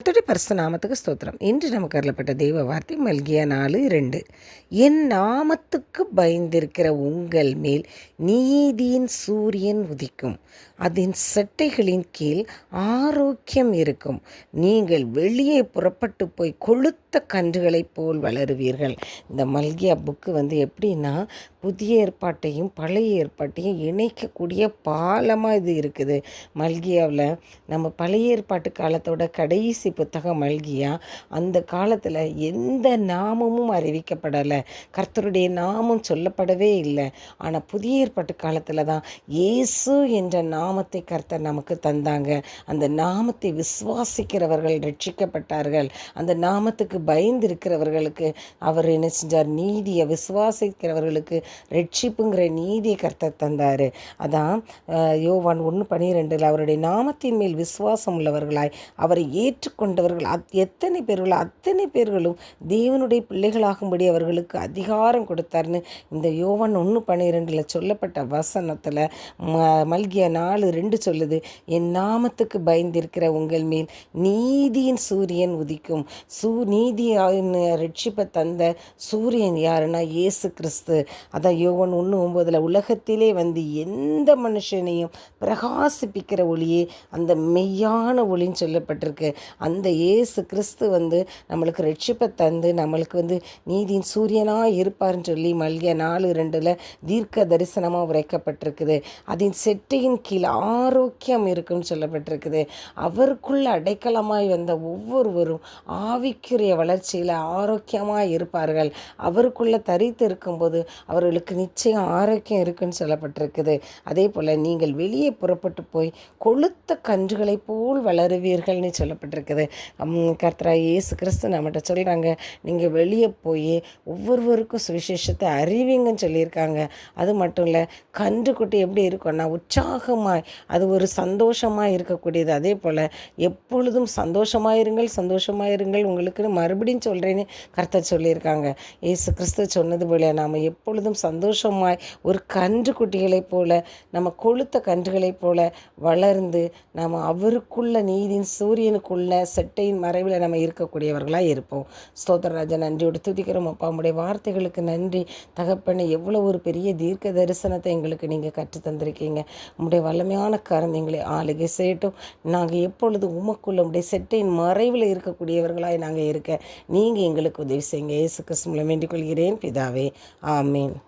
கத்துடைய பரிசு நாமத்துக்கு ஸ்தோத்திரம். இன்று நமக்கு அருளப்பட்ட தெய்வ வார்த்தை மல்கியா நாலு ரெண்டு என் நாமத்துக்கு பயந்திருக்கிற உங்கள் மேல் நீதியின் சூரியன் உதிக்கும். அதன் சட்டைகளின் கீழ் ஆரோக்கியம் இருக்கும். நீங்கள் வெளியே புறப்பட்டு போய் கொளுத்த கன்றுகளைப் போல் வளருவீர்கள். இந்த மல்கியா புக்கு வந்து எப்படின்னா புதிய ஏற்பாட்டையும் பழைய ஏற்பாட்டையும் இணைக்கக்கூடிய பாலமாக இது இருக்குது. மல்கியாவில் நம்ம பழைய ஏற்பாட்டு காலத்தோட கடைசி புத்தகம் மல்கியா? அந்த காலத்தில் எந்த நாமமும் அறிவிக்கப்படலை. கர்த்தருடைய நாமம் சொல்லப்படவே இல்லை. ஆனால் புதிய ஏற்பாட்டு காலத்தில் தான் இயேசு என்ற நாமத்தை கர்த்தர் நமக்கு தந்தாங்க. அந்த நாமத்தை விசுவாசிக்கிறவர்கள் ரட்சிக்கப்பட்டார்கள். அந்த நாமத்துக்கு பயந்து இருக்கிறவர்களுக்கு அவர் என்ன செஞ்சார்? நீதியை விசுவாசிக்கிறவர்களுக்கு ரட்சிப்புங்கிற நீதியை கர்த்தர் தந்தார். அதான் யோவான் ஒன்று பனிரெண்டில் அவருடைய நாமத்தின் மேல் விசுவாசம் உள்ளவர்களாய் அவரை ஏற்றுக்கொண்டவர்கள் அத் எத்தனை பேர்கள் அத்தனை பேர்களும் தேவனுடைய பிள்ளைகளாகும்படி அவர்களுக்கு அதிகாரம் கொடுத்தார்னு இந்த யோவன் ஒன்று பன்னிரெண்டில் சொல்லப்பட்ட வசனத்தில் ம மல்கிய நாலு ரெண்டு சொல்லுது என் நாமத்துக்கு பயந்திருக்கிற உங்கள் மேல் நீதியின் சூரியன் உதிக்கும். சூ நீதியின் ரட்சிப்பை தந்த சூரியன் யாருன்னா இயேசு கிறிஸ்து. அதான் யோவன் ஒன்று ஒம்போதில் உலகத்திலே வந்து எந்த மனுஷனையும் பிரகாசிப்பிக்கிற ஒளியே அந்த மெய்யான ஒளின்னு சொல்லப்பட்டிருக்கு. அந்த இயேசு கிறிஸ்து வந்து நம்மளுக்கு ரட்சிப்பை தந்து நம்மளுக்கு வந்து நீதியின் சூரியனாக இருப்பார்னு சொல்லி மல்கிய நாலு ரெண்டில் தீர்க்க தரிசனமாக உரைக்கப்பட்டிருக்குது. அதன் செட்டையின் கீழ் ஆரோக்கியம் இருக்குன்னு சொல்லப்பட்டிருக்குது. அவருக்குள்ள அடைக்கலமாய் வந்த ஒவ்வொருவரும் ஆவிக்குரிய வளர்ச்சியில் ஆரோக்கியமாக இருப்பார்கள். அவருக்குள்ளே தரித்து இருக்கும்போது அவர்களுக்கு நிச்சயம் ஆரோக்கியம் இருக்குன்னு சொல்லப்பட்டிருக்குது. அதே போல் நீங்கள் வெளியே புறப்பட்டு போய் கொளுத்த கன்றுகளைப் போல் வளருவீர்கள்னு சொல்லப்பட்டிருக்குது. கர்த்தரா இயேசு கிறிஸ்து நம்மகிட்ட சொல்கிறாங்க நீங்கள் வெளியே போய் ஒவ்வொருவருக்கும் சுவிசேஷத்தை அறிவிங்கன்னு சொல்லியிருக்காங்க. அது மட்டும் இல்லை கன்றுக்குட்டி எப்படி இருக்கும்னா உற்சாகமாய் அது ஒரு சந்தோஷமாக இருக்கக்கூடியது. அதே போல் எப்பொழுதும் சந்தோஷமாக இருங்கள் சந்தோஷமாக இருங்கள் உங்களுக்குன்னு மறுபடியும் சொல்கிறேன்னு கர்த்தர் சொல்லியிருக்காங்க. ஏசு கிறிஸ்து சொன்னது போல நாம் எப்பொழுதும் சந்தோஷமாய் ஒரு கன்று குட்டிகளைப் போல நம்ம கொளுத்த கன்றுகளைப் போல வளர்ந்து நாம் அவருக்குள்ள நீதியின் சூரியனுக்குள்ள செட்டையின் மறைவில் நம்ம இருக்கக்கூடியவர்களாக இருப்போம். ஸ்தோத்திரராஜா நன்றியோடு துதிக்கிறோம். அப்பா உடைய வார்த்தைகளுக்கு நன்றி. தகப்பனை எவ்வளோ ஒரு பெரிய தீர்க்க தரிசனத்தை எங்களுக்கு நீங்கள் கற்று தந்திருக்கீங்க. உங்களுடைய வல்லமையான கரம் எங்களை ஆளுகை செய்யட்டும். நாங்கள் எப்பொழுது உமக்குள்ள உடைய செட்டையின் மறைவில் இருக்கக்கூடியவர்களாக நாங்கள் இருக்க நீங்கள் எங்களுக்கு உதவி செய்யுங்க. இயேசு கிறிஸ்துமில் வேண்டிக் கொள்கிறேன். பிதாவே ஆமீன்.